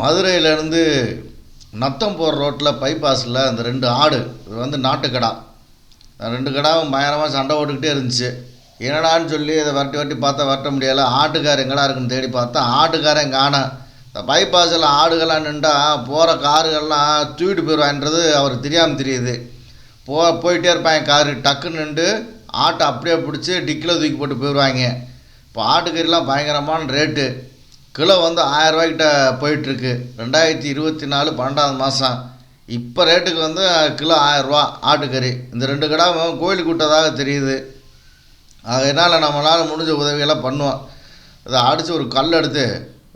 மதுரையிலேருந்து நத்தம் போகிற ரோட்டில் பைபாஸில் அந்த ரெண்டு ஆடு. இது வந்து நாட்டுக்கடா. அந்த ரெண்டு கடாவும் பயங்கரமாக சண்டை ஓட்டுக்கிட்டே இருந்துச்சு. என்னடான்னு சொல்லி அதை வரட்டி வரட்டி பார்த்தா வரட்ட முடியலை. ஆட்டுக்கார் எங்கடா இருக்குன்னு தேடி பார்த்தா ஆட்டுக்காரன் காண. இந்த பைபாஸில் ஆடுகள்லாம் நின்றா போகிற காருகள்லாம் தூக்கிட்டு போயிடுவான்றது அவருக்கு தெரியாமல் தெரியுது. போ போயிட்டே இருப்பாங்க காரு. டக்குன்னு நின்று ஆட்டை அப்படியே பிடிச்சி டிக்கில் தூக்கி போட்டு போயிடுவாங்க. இப்போ ஆட்டுக்கறிலாம் பயங்கரமான ரேட்டு கிலோ வந்து ஆயரூவாய்க்கிட்ட போயிட்டுருக்கு. ரெண்டாயிரத்தி இருபத்தி நாலு பன்னெண்டாவது மாதம் இப்போ ரேட்டுக்கு வந்து கிலோ ஆயரூவா ஆட்டுக்கறி. இந்த ரெண்டு கடாவும் கோயிலுக்கு விட்டதாக தெரியுது. அதனால் நம்மளால் முடிஞ்ச உதவியெல்லாம் பண்ணுவோம் அதை அடித்து ஒரு கல் எடுத்து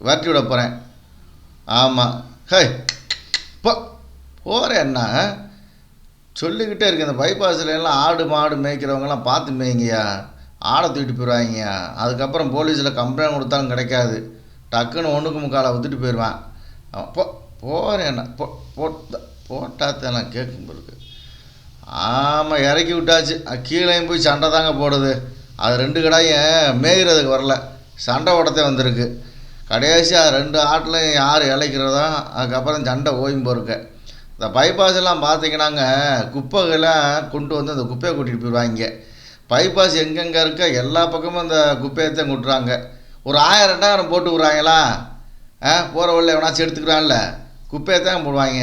விரட்டி விட போகிறேன் ஆமாம் ஹே போ போகிறேன் என்ன? சொல்லிக்கிட்டே இருக்கு. இந்த பைபாஸில் எல்லாம் ஆடு மாடு மேய்க்கிறவங்கலாம் பார்த்து மேய்ங்கய்யா. ஆடை தூக்கிட்டு போயிடுவாங்கய்யா அதுக்கப்புறம் போலீஸில் கம்ப்ளைண்ட் கொடுத்தாலும் கிடைக்காது. டக்குன்னு ஒன்றுக்கு முக்காலை வித்துட்டு போயிடுவான் அவன் போ போகிறேன் என்ன போ போட்ட போட்டாத்தான் நான் கேட்கும் பொருக்கு ஆமாம் இறக்கி விட்டாச்சு. கீழேயும் போய் சண்டை தாங்க போடுது. அது ரெண்டு கடாயும் மேய்கிறதுக்கு வரல. சண்டை ஓடத்தே வந்திருக்கு. கடைசியாக ரெண்டு ஆட்டிலையும் யார் இழைக்கிறதோ அதுக்கப்புறம் சண்டை ஓயும் போருக்கு. இந்த பைபாஸ் எல்லாம் பார்த்தீங்கன்னாங்க குப்பைகள்லாம் கொண்டு வந்து அந்த குப்பையை கூட்டிகிட்டு போயிடுவாங்க பைபாஸ் எங்கெங்கே இருக்க எல்லா பக்கமும் அந்த குப்பையை தான் கொட்டுறாங்க. ஒரு ஆயிரம் ரெண்டாயிரம் போட்டு விட்றாங்களா? ஆ போகிற வழியில் எவனாச்சும் எடுத்துக்கிறான்ல. குப்பையை தான் போடுவாங்க.